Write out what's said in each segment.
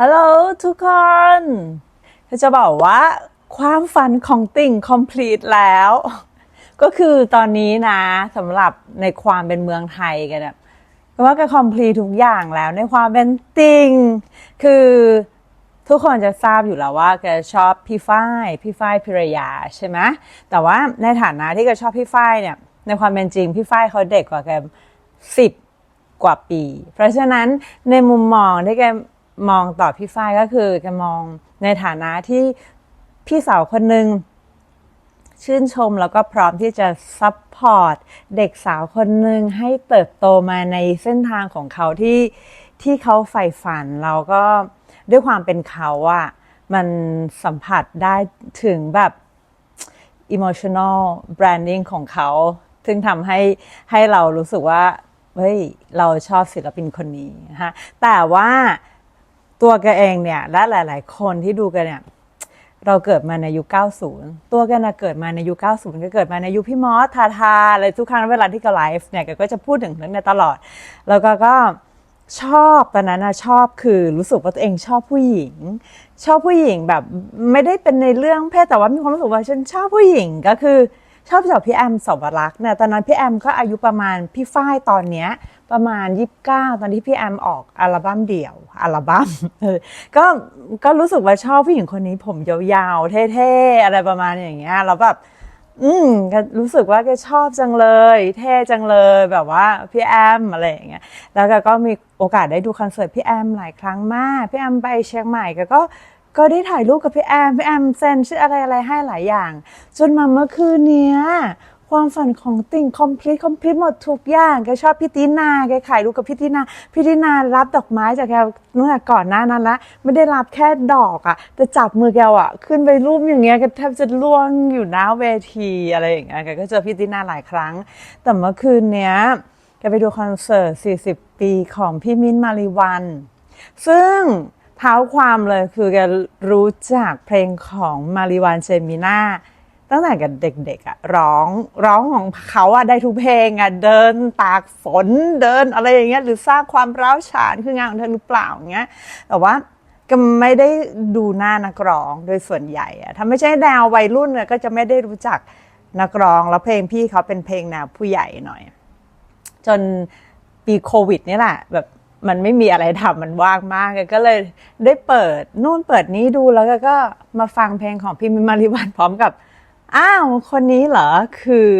ฮัลโหลทุกคนจะบอกว่าความฝันของติ่ง complete แล้ว ก็คือตอนนี้นะสำหรับในความเป็นเมืองไทยกันเนี่ยก็ว่าก็ complete ทุกอย่างแล้วในความเป็นติ่ง คือทุกคนจะทราบอยู่แล้วว่าแกชอบพี่ฝ้ายพี่ฝ้ายพิรยาใช่ไหมแต่ว่าในฐานะที่แกชอบพี่ฝ้ายเนี่ยในความเป็นจริงพี่ฝ้ายเขาเด็กกว่าแกสิบกว่าปี เพราะฉะนั้นในมุมมองที่แก มองต่อพี่ฝ้ายก็คือแกมองในฐานะที่พี่สาวคนหนึ่งชื่นชมแล้วก็พร้อมที่จะซัพพอร์ตเด็กสาวคนหนึ่งให้เติบโตมาในเส้นทางของเขาที่ที่เขาใฝ่ฝันแล้วก็ด้วยความเป็นเขาอะมันสัมผัสได้ถึงแบบ emotional branding ของเขา ซึ่งทำให้ให้เรารู้สึกว่า เฮ้ย เราชอบศิลปินคนนี้นะคะแต่ว่า ตัวแกเองเนี่ยและหลาย ๆ คนที่ดูกันเนี่ยเราเกิดมาในยุค 90 ตัวแกน่ะเกิดมาในยุค 90 ก็เกิดมาในยุคพี่มอสทาทาอะไรทุกครั้งเวลาที่แกไลฟ์เนี่ยแกก็จะพูดถึงเรื่องนี้ตลอด แล้วก็ก็ชอบตอนนั้นนะชอบคือรู้สึกว่าตัวเองชอบผู้หญิง ชอบผู้หญิงแบบไม่ได้เป็นในเรื่องเพศแต่ว่ามีความรู้สึกว่าฉันชอบผู้หญิงก็คือชอบจากพี่แอมสวรักษ์เนี่ยตอนนั้นพี่แอมก็อายุประมาณพี่ฝ้ายตอนเนี้ยประมาณ 29 ตอนที่พี่แอมออกอัลบั้มเดี่ยว อัลบั้มเออก็ก็รู้สึกว่าชอบผู้หญิงคนนี้ผมยาวๆเท่ๆอะไรประมาณอย่างเงี้ยแล้วแบบอืมก็รู้สึกว่าแกชอบจังเลย เท่จังเลยแบบว่าพี่แอมอะไรอย่างเงี้ยแล้วก็ก็มีโอกาสได้ดูคอนเสิร์ตพี่แอมหลายครั้งมาก พี่แอมไปเชียงใหม่ก็ก็ก็ได้ถ่ายรูปกับพี่แอมพี่แอมเซ็นชื่ออะไรอะไรให้หลายอย่าง จนมาเมื่อคืนเนี้ย ความฝันของติ่ง complete complete หมดทุกอย่างแกชอบพี่ตินาแกขายรูปกับพี่ตินาพี่ตินารับดอกไม้จากแกเมื่อก่อนหน้านั้นละไม่ได้รับแค่ดอกอะแต่จับมือแกอะขึ้นไปรูปอย่างเงี้ยแกแทบจะล่วงอยู่หน้าเวทีอะไรอย่างเงี้ยแกก็เจอพี่ตินาหลายครั้ง แต่เมื่อคืนเนี้ยแกไปดูคอนเสิร์ต 40 ปีของพี่มิ้นท์มาริวัน ซึ่งเท้าความเลยคือแกรู้จักเพลงของมาริวันเจมิน่า ตั้งแต่กับเด็กๆอะร้องร้องของเขาอะได้ทุกเพลงอะเดินตากฝนเดินอะไรอย่างเงี้ยหรือสร้างความร้าวฉานคืองานของเธอหรือเปล่าอย่างเงี้ยแต่ว่าก็ไม่ได้ดูหน้านักร้องโดยส่วนใหญ่อะถ้าไม่ใช่แนววัยรุ่นเนี่ยก็จะไม่ได้รู้จักนักร้องแล้วเพลงพี่เขาเป็นเพลงแนวผู้ใหญ่หน่อย จนปีโควิดนี่แหละแบบมันไม่มีอะไรทำมันว่างมากก็เลยได้เปิดนู่นเปิดนี้ดูแล้วก็มาฟังเพลงของพี่มินมาริวันพร้อมกับ อ้าวคนนี้เหรอคือ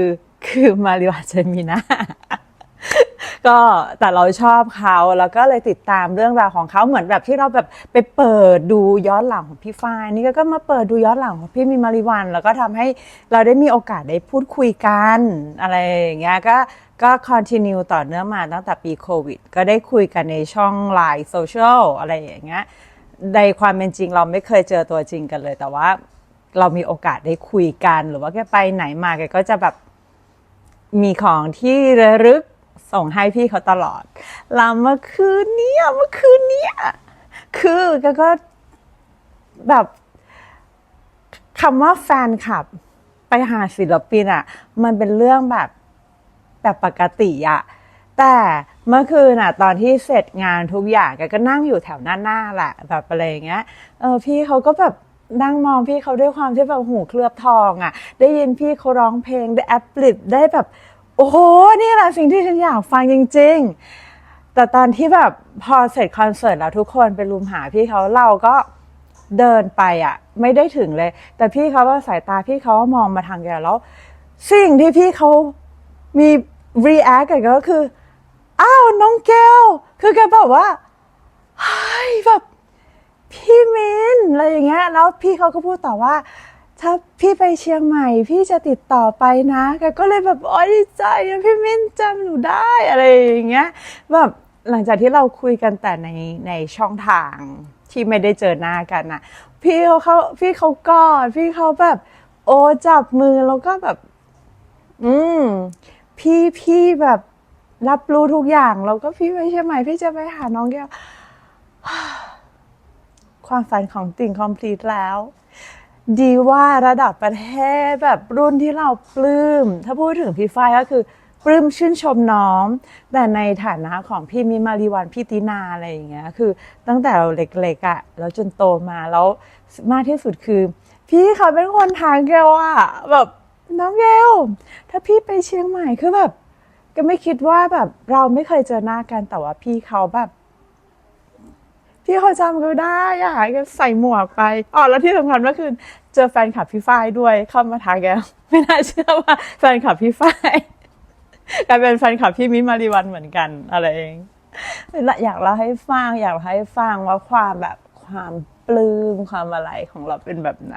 คือมาริวาเจมินาก็แต่เราชอบเขาแล้วก็เลยติดตามเรื่องราวของเขาเหมือนแบบที่เราแบบไปเปิดดูย้อนหลังของพี่ฝ้ายนี่ก็มาเปิดดูย้อนหลังของพี่มีมาริวัน แล้วก็ทำให้เราได้มีโอกาสได้พูดคุยกันอะไรอย่างเงี้ยก็ก็คอนติเนียต่อเนื่องมาตั้งแต่ปีโควิด ก็ได้คุยกันในช่องไลน์โซเชียลอะไรอย่างเงี้ยในความเป็นจริงเราไม่เคยเจอตัวจริงกันเลยแต่ว่า เรามีโอกาสได้คุยกัน หรือว่าแกไปไหนมาแกก็จะแบบมีของที่ระลึกส่งให้พี่เขาตลอดล้วเมื่อคืนเนี้ยเมื่อคืนเนี้ยคือก็ก็แบบคำว่าแฟนคลับ ไปหาศิลปินอะมันเป็นเรื่องแบบแบบปกติอะแต่เมื่อคืนอะตอนที่เสร็จงานทุกอย่างแกก็นั่งอยู่แถวหน้าๆแหละแบบอะไรอย่างเงี้ยเออพี่เขาก็แบบ นั่งมองพี่เขาด้วยความที่แบบหูเคลือบทองอะได้ยินพี่เขาร้องเพลงได้แอปลิปได้แบบ โอ้โหนี่แหละสิ่งที่ฉันอยากฟังจริง ๆ แต่ตอนที่แบบพอเสร็จคอนเสิร์ตแล้วทุกคนไปรุมหาพี่เขาเราก็เดินไปอะ ไม่ได้ถึงเลย แต่พี่เขาว่าสายตาพี่เขามองมาทางแกแล้วสิ่งที่พี่เขามี react กันก็คือ อ้าว น้องเกลคือแกบอกว่าเฮ้ยแบบ พี่มินอะไรอย่างเงี้ยแล้วพี่เขาก็พูดต่อว่า ถ้าพี่ไปเชียงใหม่ พี่จะติดต่อไปนะแกก็เลยแบบโอ้ยดีใจอะพี่มินจำหนูได้อะไรอย่างเงี้ยแบบหลังจากที่เราคุยกันแต่ในในช่องทางที่ไม่ได้เจอหน้ากันนะพี่เขาเขาพี่เขากอดพี่เขาแบบ โอ้จับมือแล้วก็แบบ อืมพี่พี่แบบรับรู้ทุกอย่าง แล้วก็พี่ไปเชียงใหม่พี่จะไปหาน้องแก้ว ความฝันของติ่งคอมพลีทแล้ว ดีว่าระดับประเทศแบบรุ่นที่เราปลื้ม ถ้าพูดถึงพี่ฝ้ายก็คือปลื้มชื่นชมน้อง แต่ในฐานะของพี่มิมารีวันพี่ตินาอะไรอย่างเงี้ยคือตั้งแต่เราเล็กๆอะ่ะแล้วจนโตมาแล้วมากที่สุดคือ พี่เขาเป็นคนทางเกลอะแบบน้องเกลถ้าพี่ไปเชียงใหม่คือแบบ ก็ไม่คิดว่าแบบเราไม่เคยเจอหน้ากันแต่ว่าพี่เขาแบบ พี่เขาจำก็ได้อะก็ใส่หมวกไปอ๋อแล้วที่สำคัญก็คือเจอแฟนคลับพี่ฝ้ายด้วยเข้ามาทักแกไม่น่าเชื่อว่าแฟนคลับพี่ฝ้ายกลายเป็นแฟนคลับพี่มิมารีวันเหมือนกันอะไรเองอยากเล่าให้ฟังอยากให้ฟังว่าความแบบความปลื้มความอะไรของเราเป็นแบบไหน